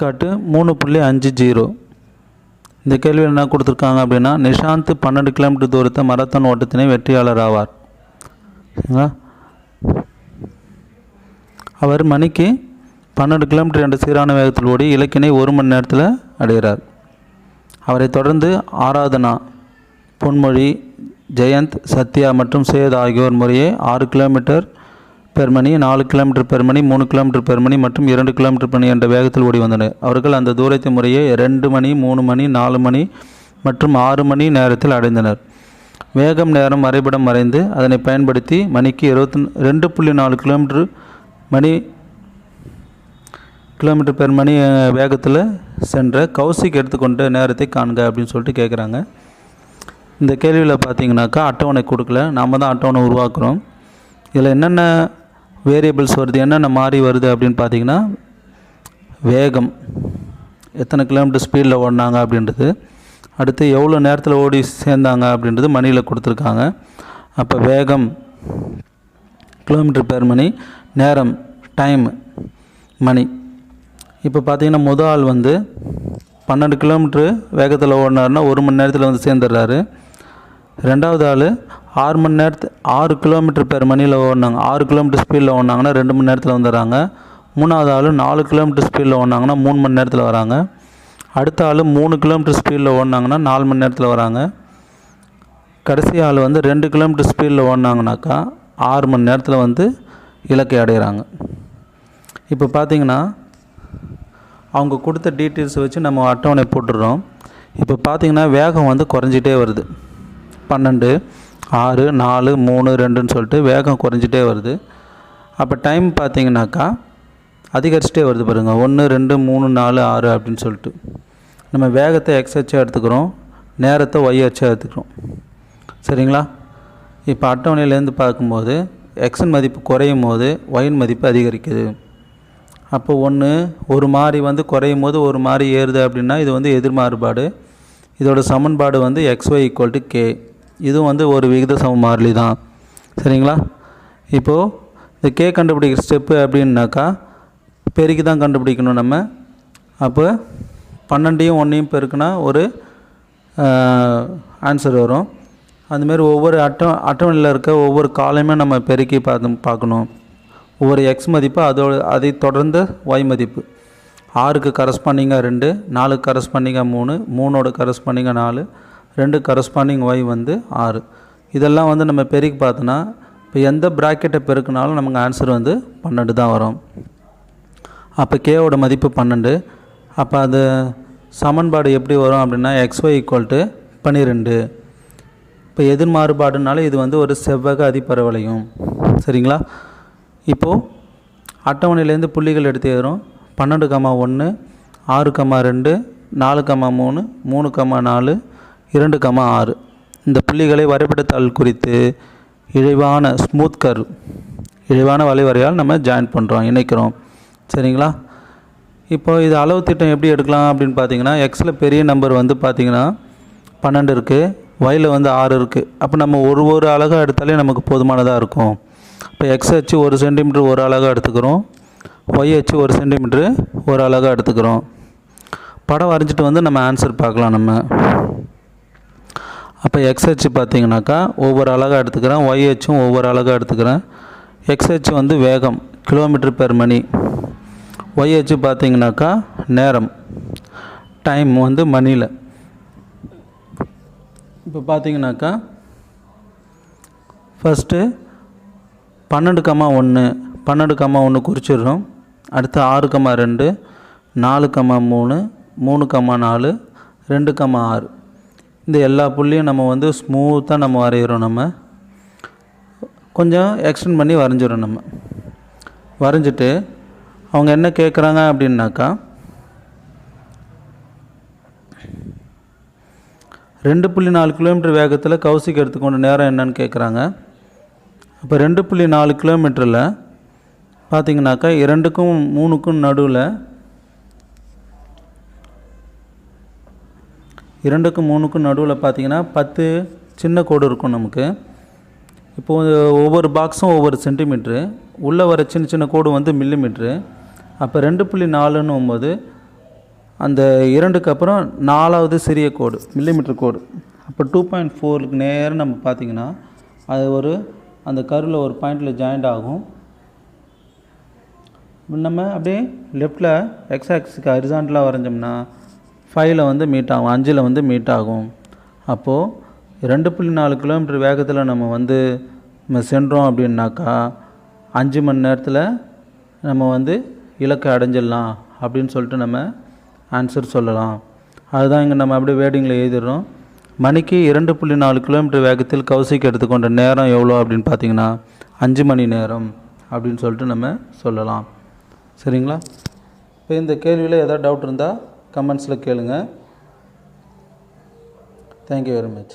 எடுத்துக்காட்டு மூணு புள்ளி அஞ்சு ஜீரோ. இந்த கேள்வியில் என்ன கொடுத்துருக்காங்க அப்படின்னா நிஷாந்த் பன்னெண்டு கிலோமீட்டர் தூரத்தை மரத்தான் ஓட்டத்தினை வெற்றியாளர் ஆவார். அவர் மணிக்கு பன்னெண்டு கிலோமீட்டர் என்ற சீரான வேகத்தில் ஓடி இலக்கினை ஒரு மணி நேரத்தில் அடைகிறார். அவரை தொடர்ந்து ஆராதனா பொன்மொழி ஜெயந்த் சத்யா மற்றும் சேத் ஆகியோர் முறையே ஆறு கிலோமீட்டர் பெர் மணி நாலு கிலோமீட்டர் பெர் மணி மூணு கிலோமீட்டர் பெர் மணி மற்றும் இரண்டு கிலோமீட்டர் மணி என்ற வேகத்தில் ஓடி வந்தனர். அவர்கள் அந்த தூரத்தை முறையே ரெண்டு மணி மூணு மணி நாலு மணி மற்றும் ஆறு மணி நேரத்தில் அடைந்தனர். வேகம் நேரம் வரைபடம் வரைந்து அதனை பயன்படுத்தி மணிக்கு இருபத்தி ரெண்டு புள்ளி நாலு கிலோமீட்டர் மணி கிலோமீட்டர் பெர் மணி வேகத்தில் சென்ற கௌசிக் எடுத்துக்கொண்ட நேரத்தை காண்க அப்படின்னு சொல்லிட்டு கேட்குறாங்க இந்த கேள்வியில் பார்த்தீங்கன்னாக்கா அட்டவணை கொடுக்கல. நாம் தான் அட்டவணை உருவாக்குறோம். இதில் என்னென்ன வேரியபிள்ஸ் வருது என்னென்ன மாறி வருது அப்படின்னு பார்த்தீங்கன்னா வேகம். எத்தனை கிலோமீட்டர் ஸ்பீடில் ஓடினாங்க அப்படின்றது. அடுத்து எவ்வளோ நேரத்தில் ஓடி சேர்ந்தாங்க அப்படின்றது மணியில் கொடுத்துருக்காங்க. அப்போ வேகம் கிலோமீட்டர் பெர் மணி நேரம் டைம் மணி. இப்போ பார்த்தீங்கன்னா முத ஆள் வந்து பன்னெண்டு கிலோமீட்ரு வேகத்தில் ஓடினாருன்னா ஒரு மணி நேரத்தில் வந்து சேர்ந்துடுறாரு. ரெண்டாவது ஆள் ஆறு மணி நேரத்து ஆறு கிலோமீட்டர் பெர் மணியில் ஓடினாங்க. ஆறு கிலோமீட்டர் ஸ்பீடில் ஓடினாங்கன்னா ரெண்டு மணி நேரத்தில் வந்துடுறாங்க. மூணாவது ஆள் நாலு கிலோமீட்டர் ஸ்பீடில் ஓடினாங்கன்னா மூணு மணி நேரத்தில் வராங்க. அடுத்த ஆள் மூணு கிலோமீட்டர் ஸ்பீடில் ஓடினாங்கன்னா நாலு மணி நேரத்தில் வராங்க. கடைசி ஆள் வந்து ரெண்டு கிலோமீட்டர் ஸ்பீடில் ஓடினாங்கனாக்கா ஆறு மணி நேரத்தில் வந்து இலக்கை அடைகிறாங்க இப்போ பார்த்தீங்கன்னா அவங்க கொடுத்த டீட்டெயில்ஸை வச்சு நம்ம அட்டவணை போட்டுடுறோம். இப்போ பார்த்தீங்கன்னா வேகம் வந்து குறைஞ்சிட்டே வருது. பன்னெண்டு ஆறு நாலு மூணு ரெண்டுன்னு சொல்லிட்டு வேகம் குறைஞ்சிட்டே வருது. அப்போ டைம் பார்த்தீங்கன்னாக்கா அதிகரிச்சிட்டே வருது பாருங்கள் ஒன்று ரெண்டு மூணு நாலு ஆறு அப்படின்னு சொல்லிட்டு. நம்ம வேகத்தை எக்ஸ் அச்சாக எடுத்துக்கிறோம். நேரத்தை ஒய் அச்சாக எடுத்துக்கிறோம். சரிங்களா? இப்போ அட்டவணையிலேருந்து பார்க்கும்போது எக்ஸின் மதிப்பு குறையும் போது ஒயின் மதிப்பு அதிகரிக்குது. அப்போ ஒன்று ஒரு மாறி வந்து குறையும் போது ஒரு மாறி ஏறுது அப்படின்னா இது வந்து எதிர்மாறுபாடு. இதோட சமன்பாடு வந்து X Y equal to K இதுவும் வந்து ஒரு விகித சம மாறிலி தான். சரிங்களா? இப்போது இந்த கே கண்டுபிடிக்கிற ஸ்டெப்பு அப்படின்னாக்கா பெருக்கி தான் கண்டுபிடிக்கணும் நம்ம. அப்போ பன்னெண்டையும் ஒன்றையும் பெருக்குனா ஒரு ஆன்சர் வரும். அதுமாரி ஒவ்வொரு அட்ட அட்டவணையில் இருக்க ஒவ்வொரு காலையுமே நம்ம பெருக்கி பார்த்து பார்க்கணும். ஒவ்வொரு எக்ஸ் மதிப்பு அதோட அதை தொடர்ந்து ஒய் மதிப்பு. ஆறுக்கு கரஸ்பாண்டிங்காக ரெண்டு நாலுக்கு கரஸ்பாண்டிங்காக மூணு மூணோட கரஸ்பாண்டிங்காக நாலு ரெண்டு கரஸ்பாண்டிங் ஒய் வந்து ஆறு. இதெல்லாம் வந்து நம்ம பெருக்கி பார்த்தோன்னா இப்போ எந்த ப்ராக்கெட்டை பெருக்கினாலும் நமக்கு ஆன்சர் வந்து பன்னெண்டு தான் வரும். அப்போ கேவோட மதிப்பு பன்னெண்டு. அப்போ அது சமன்பாடு எப்படி வரும் அப்படின்னா எக்ஸ்ஒய் ஈக்குவல் டு பன்னிரெண்டு. இப்போ எதிர்மாறுபாடுனால இது வந்து ஒரு செவ்வக அதிபரவளையும். சரிங்களா? இப்போது அட்டவணையிலேருந்து புள்ளிகள் எடுத்து ஏறும் பன்னெண்டு கமா ஒன்று ஆறு கமா ரெண்டு நாலு கமா மூணு மூணு கமா நாலு இரண்டு கமா ஆறு. இந்த புள்ளிகளை வரைபடத்தாள் குறித்து இழைவான ஸ்மூத் கர்வ் இழிவான வளைவரையால் நம்ம ஜாயின் பண்ணுறோம் இணைக்கிறோம். சரிங்களா? இப்போ இது அளவு திட்டம் எப்படி எடுக்கலாம் அப்படின்னு பார்த்தீங்கன்னா எக்ஸில் பெரிய நம்பர் வந்து பார்த்திங்கன்னா பன்னெண்டு இருக்குது ஒயில் வந்து ஆறு இருக்குது அப்போ நம்ம ஒரு ஒரு அழகாக எடுத்தாலே நமக்கு போதுமானதாக இருக்கும். இப்போ எக்ஸ் அச்சு ஒரு சென்டிமீட்டர் ஒரு அழகாக எடுத்துக்கிறோம். ஒய் அச்சு ஒரு சென்டிமீட்ரு ஒரு அழகாக எடுத்துக்கிறோம். படம் வரைஞ்சிட்டு வந்து நம்ம ஆன்சர் பார்க்கலாம் நம்ம. அப்போ எக்ஸ் அச்சு பார்த்தீங்கன்னாக்கா ஒவ்வொரு அழகாக எடுத்துக்கிறேன் ஒய்ஹெச்சும் ஒவ்வொரு அழகாக எடுத்துக்கிறேன். எக்ஸ் வந்து வேகம் கிலோமீட்டர் பெர் மணி. ஒய் அச்சு பார்த்தீங்கன்னாக்கா நேரம் டைம் வந்து மணியில் இப்போ பார்த்தீங்கன்னாக்கா ஃபஸ்ட்டு பன்னெண்டு கம்மா ஒன்று பன்னெண்டு கம்மா ஒன்று குறிச்சிடுறோம். அடுத்து ஆறு கம்மா ரெண்டு நாலு கம்மா மூணு மூணு கம்மா நாலு ரெண்டு கம்மா ஆறு. இந்த எல்லா புள்ளியும் நம்ம வந்து ஸ்மூத்தாக நம்ம வரைகிறோம் நம்ம. கொஞ்சம் எக்ஸ்டெண்ட் பண்ணி வரைஞ்சிடும் நம்ம. வரைஞ்சிட்டு அவங்க என்ன கேட்குறாங்க அப்படின்னாக்கா ரெண்டு புள்ளி நாலு கிலோமீட்டர் வேகத்தில் கௌசிக் எடுத்துக்கொண்ட நேரம் என்னன்னு கேட்குறாங்க அப்போ ரெண்டு புள்ளி நாலு கிலோமீட்டரில் பார்த்தீங்கன்னாக்கா இரண்டுக்கும் மூணுக்கும் நடுவில் இரண்டுக்கும் மூணுக்கும் நடுவில் பார்த்தீங்கன்னா பத்து சின்ன கோடு இருக்கும் நமக்கு. இப்போது ஒவ்வொரு பாக்ஸும் ஒவ்வொரு சென்டிமீட்ரு உள்ளே வர சின்ன சின்ன கோடு வந்து மில்லிமீட்ரு அப்போ ரெண்டு புள்ளி நாலுன்னும் போது அந்த இரண்டுக்கு அப்புறம் நாலாவது சிறிய கோடு மில்லிமீட்டர் கோடு. அப்போ டூ பாயிண்ட் ஃபோருக்கு நேரம் நம்ம பார்த்தீங்கன்னா அது ஒரு அந்த கருவில் ஒரு பாயிண்டில் ஜாயிண்ட் ஆகும். நம்ம அப்படியே லெஃப்டில் எக்ஸாக்ஸுக்கு ஹரிசாண்டலாக வரைஞ்சோம்னா ஃபைவ்ல வந்து மீட் ஆகும் அஞ்சில் வந்து மீட் ஆகும். அப்போது ரெண்டு புள்ளி நாலு கிலோமீட்டர் வேகத்தில் நம்ம வந்து நம்ம சென்றோம் அப்படின்னாக்கா அஞ்சு மணி நேரத்தில் நம்ம வந்து இலக்கை அடைஞ்சிடலாம் அப்படின்னு சொல்லிட்டு நம்ம ஆன்சர் சொல்லலாம். அதுதான் இங்கே நம்ம அப்படியே வேடிங்கில் எழுதிடுறோம். மணிக்கு இரண்டு புள்ளி நாலு கிலோமீட்டர் வேகத்தில் கௌசிக் எடுத்துக்கொண்ட நேரம் எவ்வளோ அப்படின்னு பார்த்தீங்கன்னா அஞ்சு மணி நேரம் அப்படின்னு சொல்லிட்டு நம்ம சொல்லலாம். சரிங்களா? இப்போ இந்த கேள்வியில் ஏதாவது டவுட் இருந்தால் கமெண்ட்ஸில் கேளுங்கள் தேங்க்யூ வெரி மச்